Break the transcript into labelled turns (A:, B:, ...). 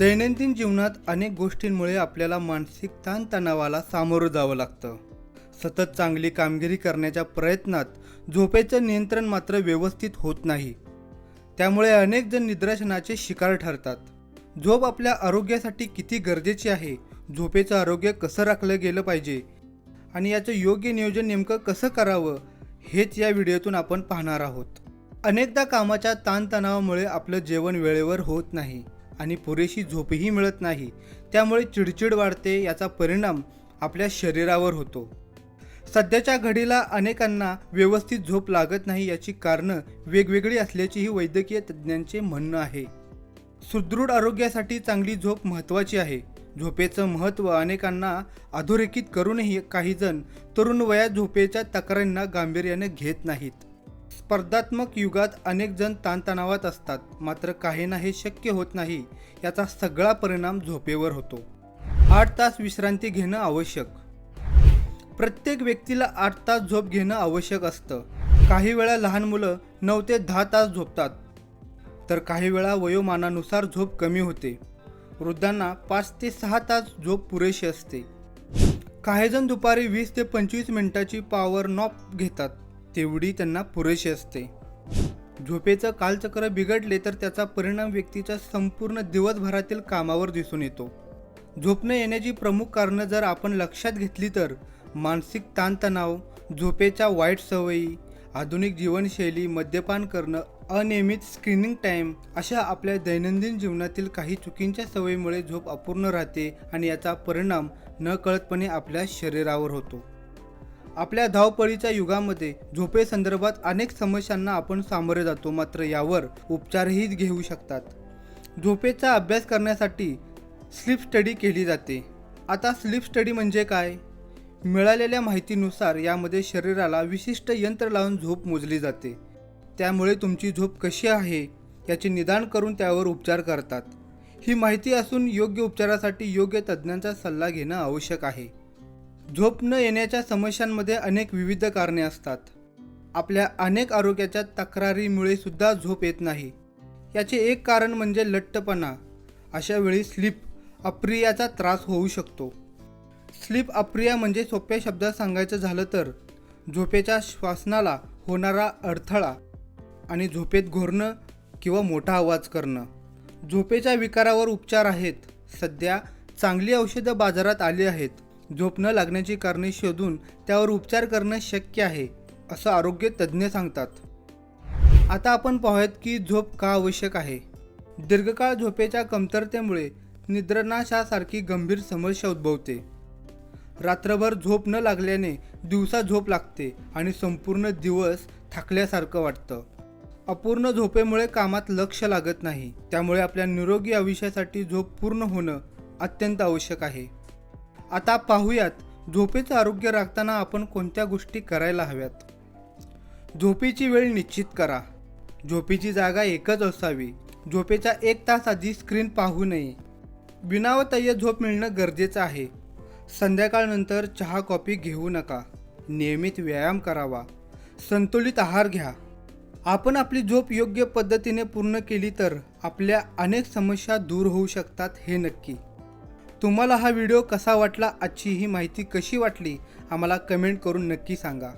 A: दैनंदिन जीवनात अनेक गोष्टींमुळे आपल्याला मानसिक ताणतणावाला सामोरं जावं लागतं. सतत चांगली कामगिरी करण्याच्या प्रयत्नात झोपेचं नियंत्रण मात्र व्यवस्थित होत नाही. त्यामुळे अनेक जण निद्राशनाचे शिकार ठरतात. झोप आपल्या आरोग्यासाठी किती गरजेची आहे? झोपेचं आरोग्य कसं राखलं गेलं पाहिजे? आणि याचं योग्य नियोजन नेमकं कसं करावं? हेच या व्हिडिओतून आपण पाहणार आहोत. अनेकदा कामाच्या ताणतणावामुळे आपलं जेवण वेळेवर होत नाही. आणि पुरेशी झोपही मिळत नाही. त्यामुळे चिडचिड वाढते याचा परिणाम आपल्या शरीरावर होतो. सध्याच्या घडीला अनेकांना व्यवस्थित झोप लागत नाही याची कारणं वेगवेगळी असल्याचेही वैद्यकीय तज्ज्ञांचे म्हणणं आहे. सुदृढ आरोग्यासाठी चांगली झोप महत्त्वाची आहे. झोपेचं महत्त्व अनेकांना अधोरेखित करूनही काहीजण तरुण वयात झोपेच्या तक्रारींना गांभीर्याने घेत नाहीत. स्पर्धात्मक युगात अनेक जण ताणतणावात असतात मात्र काहींना हे शक्य होत नाही याचा सगळा परिणाम झोपेवर होतो. आठ तास विश्रांती घेणं आवश्यक. प्रत्येक व्यक्तीला आठ तास झोप घेणं आवश्यक असतं. काही वेळा लहान मुलं नऊ ते दहा तास झोपतात तर काही वेळा वयोमानानुसार झोप कमी होते. वृद्धांना पाच ते सहा तास झोप पुरेशी असते. काहीजण दुपारी वीस ते पंचवीस मिनिटाची पॉवर नॉप घेतात. तेवढी त्यांना पुरेशी असते. झोपेचं कालचक्र बिघडले तर त्याचा परिणाम व्यक्तीच्या संपूर्ण दिवसभरातील कामावर दिसून येतो. झोप न येण्याची प्रमुख कारणं जर आपण लक्षात घेतली तर मानसिक ताणतणाव झोपेच्या वाईट सवयी आधुनिक जीवनशैली मद्यपान करणं अनियमित स्क्रीनिंग टाईम अशा आपल्या दैनंदिन जीवनातील काही चुकींच्या सवयीमुळे झोप अपूर्ण राहते आणि याचा परिणाम नकळतपणे आपल्या शरीरावर होतो. आपल्या धावपळीच्या युगामध्ये झोपेसंदर्भात अनेक समस्यांना आपण सामोरे जातो. मात्र यावर उपचारही घेऊ शकतात. झोपेचा अभ्यास करण्यासाठी स्लीप स्टडी केली जाते. आता स्लीप स्टडी म्हणजे काय? मिळालेल्या माहितीनुसार यामध्ये शरीराला विशिष्ट यंत्र लावून झोप मोजली जाते. त्यामुळे तुमची झोप कशी आहे याचे निदान करून त्यावर उपचार करतात. ही माहिती असून योग्य उपचारासाठी योग्य तज्ज्ञांचा सल्ला घेणं आवश्यक आहे. झोप न येण्याच्या समस्यांमध्ये अनेक विविध कारणे असतात. आपल्या अनेक आरोग्याच्या तक्रारीमुळे सुद्धा झोप येत नाही. याचे एक कारण म्हणजे लठ्ठपणा. अशा वेळी स्लीप अप्रियाचा त्रास होऊ शकतो. स्लीप अप्रिया म्हणजे सोप्या शब्दात सांगायचं झालं तर झोपेच्या श्वासनाला होणारा अडथळा आणि झोपेत घोरणं किंवा मोठा आवाज करणं. झोपेच्या विकारावर उपचार आहेत. सध्या चांगली औषधं बाजारात आली आहेत. झोप न लागण्याची कारणे शोधून त्यावर उपचार करणं शक्य आहे असं आरोग्य तज्ज्ञ सांगतात. आता आपण पाहूयात की झोप का आवश्यक आहे. दीर्घकाळ झोपेच्या कमतरतेमुळे निद्रनाशासारखी गंभीर समस्या उद्भवते. रात्रभर झोप न लागल्याने दिवसा झोप लागते आणि संपूर्ण दिवस थकल्यासारखं वाटतं. अपूर्ण झोपेमुळे कामात लक्ष लागत नाही त्यामुळे आपल्या निरोगी आयुष्यासाठी झोप पूर्ण होणं अत्यंत आवश्यक आहे. आता पाहूयात झोपेचं आरोग्य राखताना आपण कोणत्या गोष्टी करायला हव्यात? झोपेची वेळ निश्चित करा. झोपेची जागा एकच असावी. झोपेच्या एक तास आधी स्क्रीन पाहू नये. विनावतय्य झोप मिळणं गरजेचं आहे. संध्याकाळनंतर चहा कॉफी घेऊ नका. नियमित व्यायाम करावा. संतुलित आहार घ्या. आपण आपली झोप योग्य पद्धतीने पूर्ण केली तर आपल्या अनेक समस्या दूर होऊ शकतात हे नक्की. तुम्हाला हा व्हिडिओ कसा वाटला आजची ही माहिती कशी वाटली आम्हाला कमेंट करून नक्की सांगा.